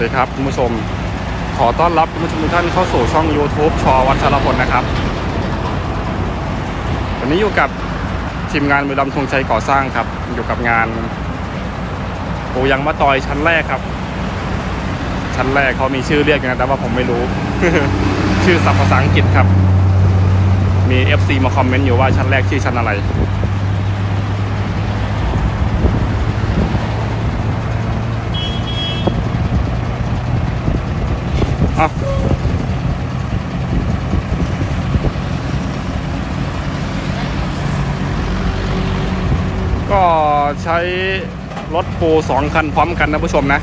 ดีครับคุณผู้ชม ขอต้อนรับคุณผู้ชมทุกท่านเข้าสู่ช่อง YouTube ชอวัชรพลนะครับ วันนี้อยู่กับทีมงานมือดำธงชัยก่อสร้างครับ อยู่กับงานปูยังมะตอยชั้นแรกครับ ชั้นแรกเขามีชื่อเรียกนะแต่ว่าผมไม่รู้ ชื่อศัพท์ภาษาอังกฤษครับ มี FC มาคอมเมนต์อยู่ว่าชั้นแรกชื่อชั้นอะไร อะก็ใช้รถปูสองคันพร้อมกันนะผู้ชมนะ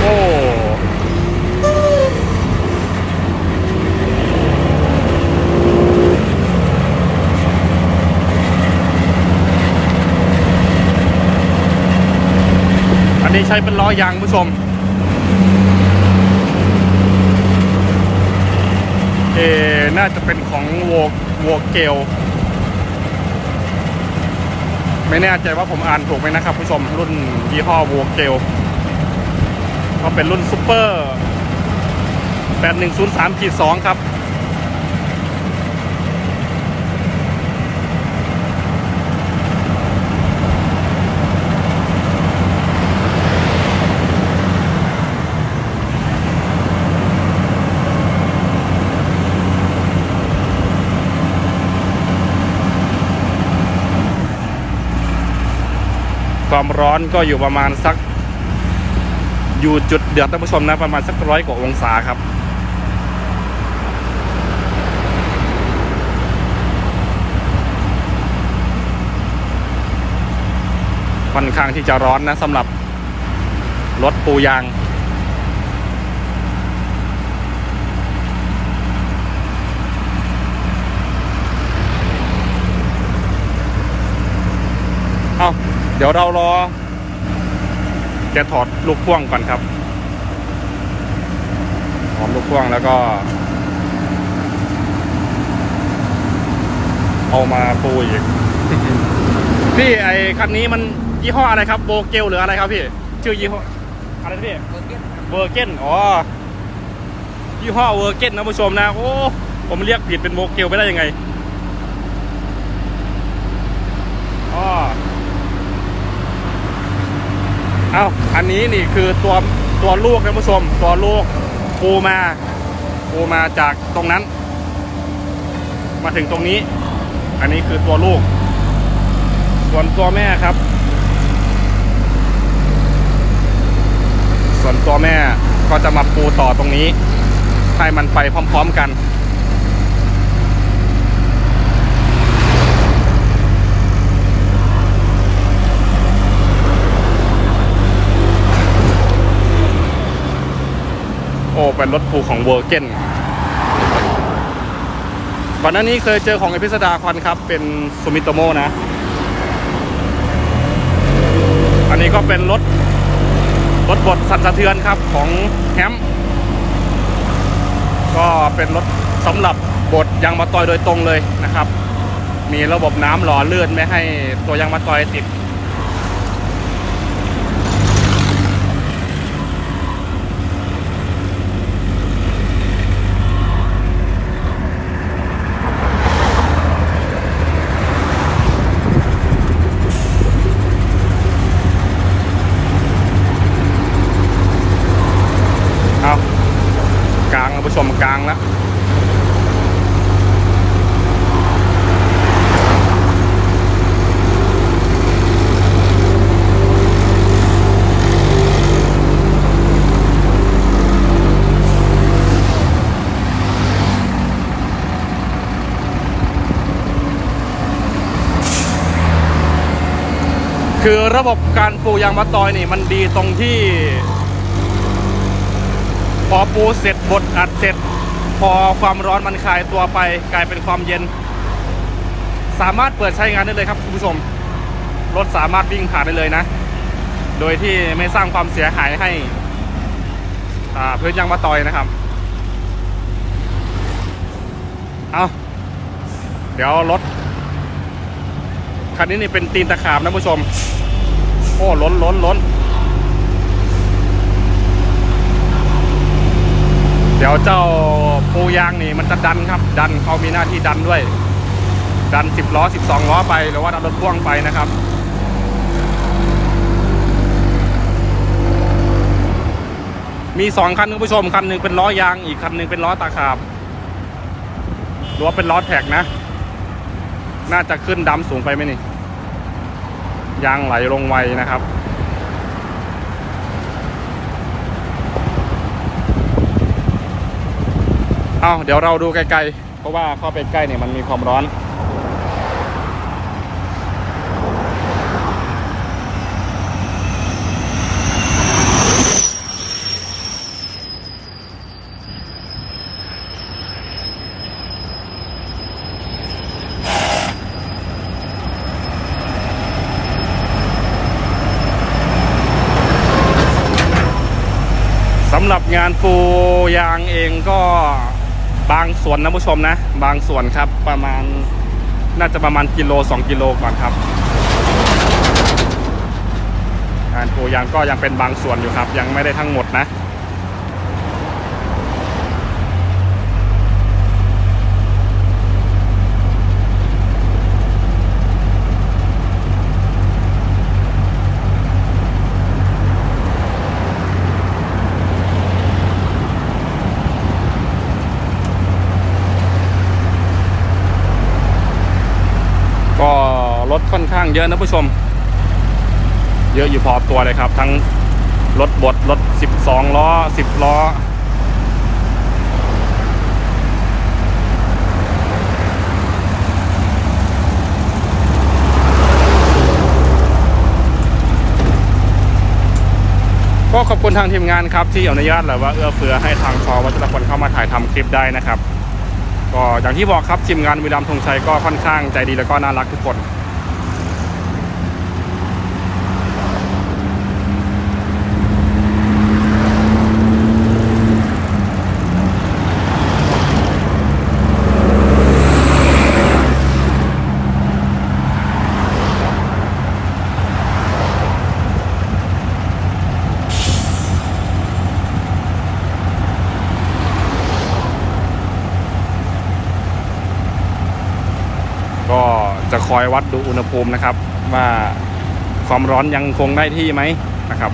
โอ้ อันนี้ ใช้เป็นล้อยางผู้ชมเอน่าจะเป็นของโวโวเกลไม่แน่ใจว่าผมอ่านถูกไหมนะครับผู้ชมรุ่นยี่ห้อโวเกลก็เป็นรุ่นซูเปอร์ 8103ขีด2ครับ ความร้อนก็อยู่ประมาณสัก อยู่จุดเดือดท่านผู้ชมนะประมาณสักร้อยกว่าองศาครับค่อนข้างที่จะร้อนนะสำหรับรถปูยาง เอา เดี๋ยวเรารอแกถอดลูกพ่วงก่อนครับถอดลูกพ่วงแล้วก็ เอามาปูอีก พี่ไอคันนี้มันยี่ห้ออะไรครับโบเกลหรืออะไรครับพี่ ชื่อยี่ห้ออะไรนะพี่เวอร์เกนอ๋อยี่ห้อเวอร์เกนนะผู้ชมนะ โอ้ ผมเรียกผิดเป็นโบเกลไปได้ยังไงอ๋อ เอาอันนี้นี่คือตัวตัวลูกนะผู้ชม ตัวลูกปูมาปูมาจากตรงนั้น มาถึงตรงนี้ อันนี้คือตัวลูก ส่วนตัวแม่ครับ ส่วนตัวแม่ก็จะมาปูต่อตรงนี้ ให้มันไปพร้อม ๆ กัน อ้เป็นรถปูของเวอร์เกนก่อนหน้านี้เคยเจอของอภิสดาควันครับ เป็นซูมิโตโมนะ อันนี้ก็เป็นรถ รถบดสั่นสะเทือนครับของแฮม ก็เป็นรถสำหรับบดยางมาตอยโดยตรงเลยนะครับ มีระบบน้ำหล่อเลื่อนไม่ให้ตัวยางมาตอยติด เอากลางท่านผู้ชมกลางแล้ว คือระบบการปลูกยางมะตอยนี่มันดีตรงที่ พอปูเสร็จบดอัดเสร็จ พอความร้อนมันคลายตัวไปกลายเป็นความเย็น สามารถเปิดใช้งานได้เลยครับคุณผู้ชมรถสามารถวิ่งผ่านได้เลยนะ โดยที่ไม่สร้างความเสียหายให้พื้นยางมะตอยนะครับ เอาเดี๋ยวรถคันนี้นี่เป็นตีนตะขาบนะผู้ชม โอ้ล้นล้นล้นเดี๋ยวเจ้าปูยางนี่มันจะดันครับ ดันเขามีหน้าที่ดันด้วย ดัน 10 ล้อ 12 ล้อไปหรือว่าดันรถพ่วงไปนะครับมีสองคันคุณผู้ชมคันหนึ่งเป็นล้อยางอีกคันหนึ่งเป็นล้อตาขาบหรือว่าเป็นล้อแท็กนะ น่าจะขึ้นดำสูงไปไหมนี่ ยางไหลลงไวนะครับ เอาเดี๋ยวเราดูไกลๆ เพราะว่าเข้าไปใกล้เนี่ยมันมีความร้อน ส การปูยางเองก็บางส่วนนะผู้ชมนะ บางส่วนครับประมาณน่าจะประมาณกิโล 2 กิโลก่อนครับ การปูยางก็ยังเป็นบางส่วนอยู่ครับ ยังไม่ได้ทั้งหมดนะ ก็ร ถค่อนข้างเยอะนะผู้ชม เยอะอยู่พอตัวเลยครับ ทั้งรถบดรถ 12 ล้อ 10 ล้อ ก็ขอบคุณทางทีมงานครับ ที่อนุญาตหรือว่าเอื้อเฟื้อให้ทางชอวัชรพลเข้ามาถ่ายทำคลิปได้นะครับก็อย่างที่บอกครับทีมงานวิรามธงชัยก็ค่อนข้างใจดีแล้วก็น่ารักทุกคน ก็ จะคอยวัดดูอุณหภูมินะครับ ว่าความร้อนยังคงได้ที่ไหมนะครับ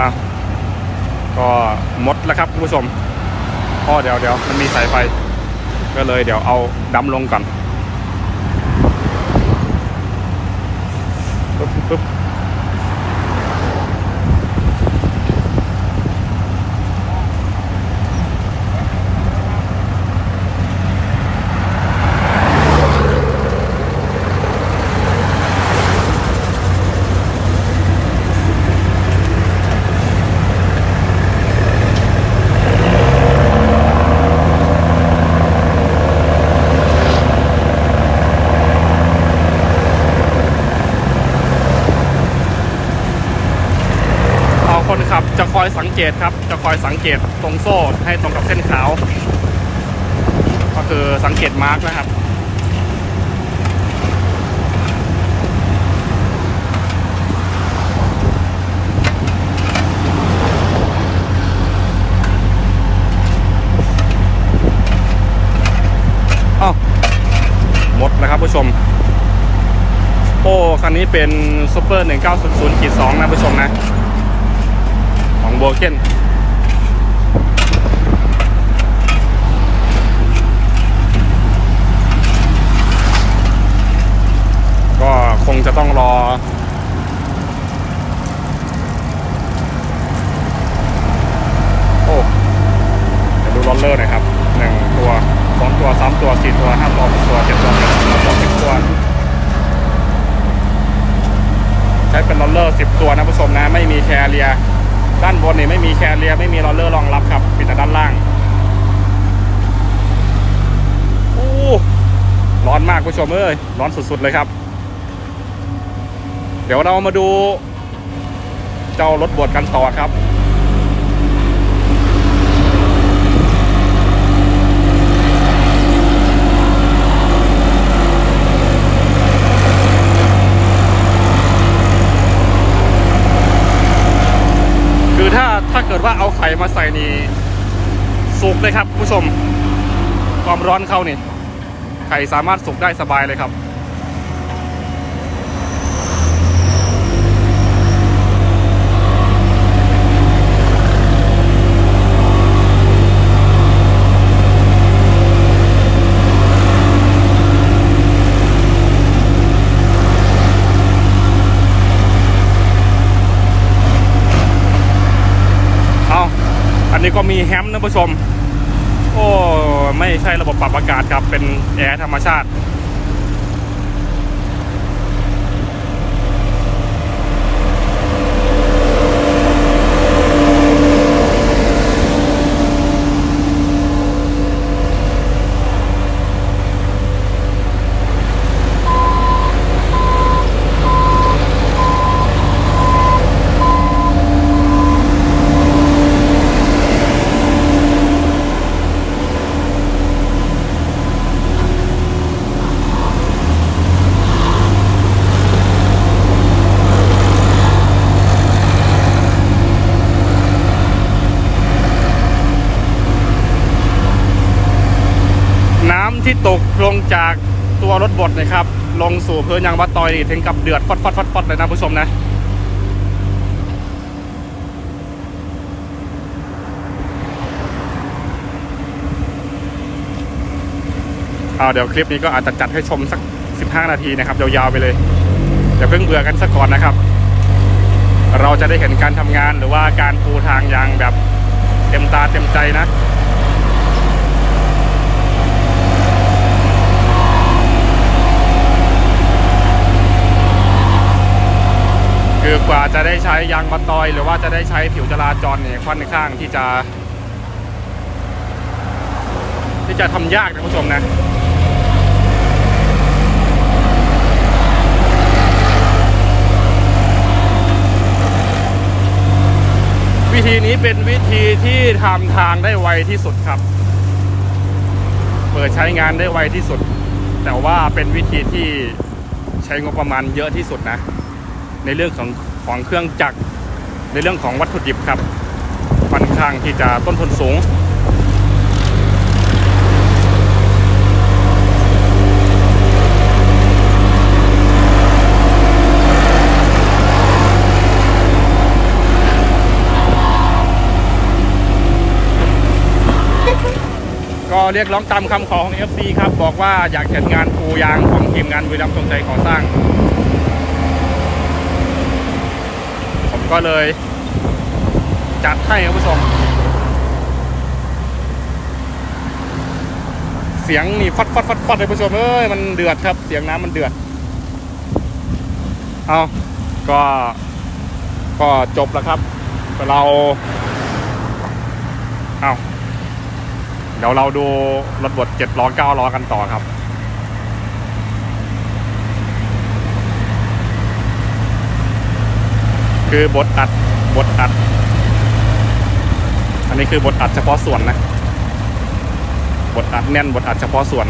อะ ก็หมดแล้วครับคุณผู้ชมพ่อเดี๋ยวเดี๋ยวมันมีสายไฟ ก็เลยเดี๋ยวเอาดำลงก่อนปึ๊บปึ๊บ เอาคนขับจะค อยสังเกตครับ จะคอยสังเกตตรงโซ่ให้ตรงกับเส้นขาว ก็คือสังเกตมาร์กนะครับอ้าหมดแล้วครับผู้ชม โอ้ คันนี้เป็นซูเปอร์ 1900ขีด2นะผู้ชมนะ โบเกนก็คงจะต้องรอ โอ้เดี๋ยวดูรอลเลอร์หน่อยครับหนึ่งตัวสองตัวสามตัวสี่ตัวห้าตัวหกตัวเจ็ดตัวแปดตัวเก้าตัวสิบตัวใช้เป็นรอลเลอร์10ตัวนะผู้ชมนะ ไม่มีแคเรีย ด้านบนนี่ไม่มีแคเรียไม่มีรอลเลอร์รองรับครับมีแต่ด้านล่างโอ้ร้อนมากผู้ชมเอ้ยร้อนสุดๆเลยครับ เดี๋ยวเรามาดู เจ้ารถบวชกันต่อครับ คือถ้าถ้าเกิดว่าเอาไข่มาใส่ นี่สุกเลยครับผู้ชม ความร้อนเข้านี่ไข่สามารถสุกได้สบายเลยครับ ก็มีแฮมนะผู้ชม โอ้ ไม่ใช่ระบบปรับอากาศครับ เป็นแอร์ธรรมชาติ น้ำ ที่ตกลงจากตัวรถบดนะครับ ลงสู่พื้นยางวัดตอยนี่ถึงกับเดือดฟอดฟอดฟอดฟอดเลยนะผู้ชมนะเอาเดี๋ยวคลิปนี้ก็อาจจะจัดให้ชมสัก 15 นาทีนะครับ ยาวๆไปเลยอย่าเพิ่งเบื่อกันสักก่อนนะครับ เราจะได้เห็นการทำงานหรือว่าการปูทางยางแบบเต็มตาเต็มใจนะ คือกว่าจะได้ใช้ยางมะตอย หรือว่าจะได้ใช้ผิวจราจรเนี่ยค่อนข้างที่จะ ที่จะทำยากนะคุณผู้ชมนะวิธีนี้เป็นวิธีที่ทำทางได้ไวที่สุดครับ เปิดใช้งานได้ไวที่สุด แต่ว่าเป็นวิธีที่ใช้งบประมาณเยอะที่สุดนะ ในเรื่องของของเครื่องจักร ในเรื่องของวัตถุดิบครับค่อนข้างที่จะต้นทุนสูงก็เรียกร้องตามคำขอของ FC ครับ บอกว่าอยากเห็นงานปูยางของทีมงานบุรีรัมย์ทรงใจก่อสร้าง ผม ก็เลย จัดให้ครับผู้ชมเสียงนี่ฟัดฟัดฟัดฟัดเลยผู้ชมเอ้ยมันเดือดครับ เสียงน้ำมันเดือด เอาก็ ก็จบแล้วครับเรา เอาเดี๋ยวเราดูรถบดเจ็ดล้อเก้าล้อกันต่อครับ คือบทอัดบทอัด อันนี้คือบทอัดเฉพาะส่วนนะบทอัดแน่นบทอัดเฉพาะส่วน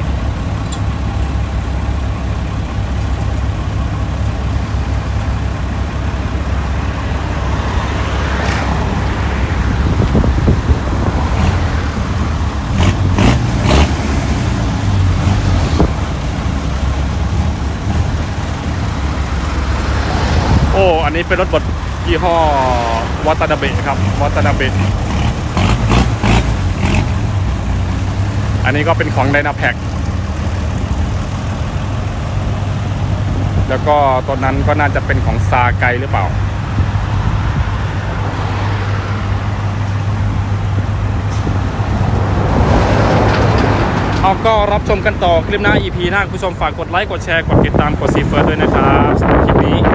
โอ้ อันนี้เป็นรถบด ยี่ห้อวัตนาเบะครับวัตนาเบะอันนี้ก็เป็นของไดนาแพคแล้วก็ตัวนั้นก็น่าจะเป็นของซาไกหรือเปล่า เอาก็รับชมกันต่อคลิปหน้า EP หน้าคุณผู้ชมฝากกดไลค์ กดแชร์ กดติดตาม กดซีเฟิร์สด้วยนะครับสำหรับคลิปนี้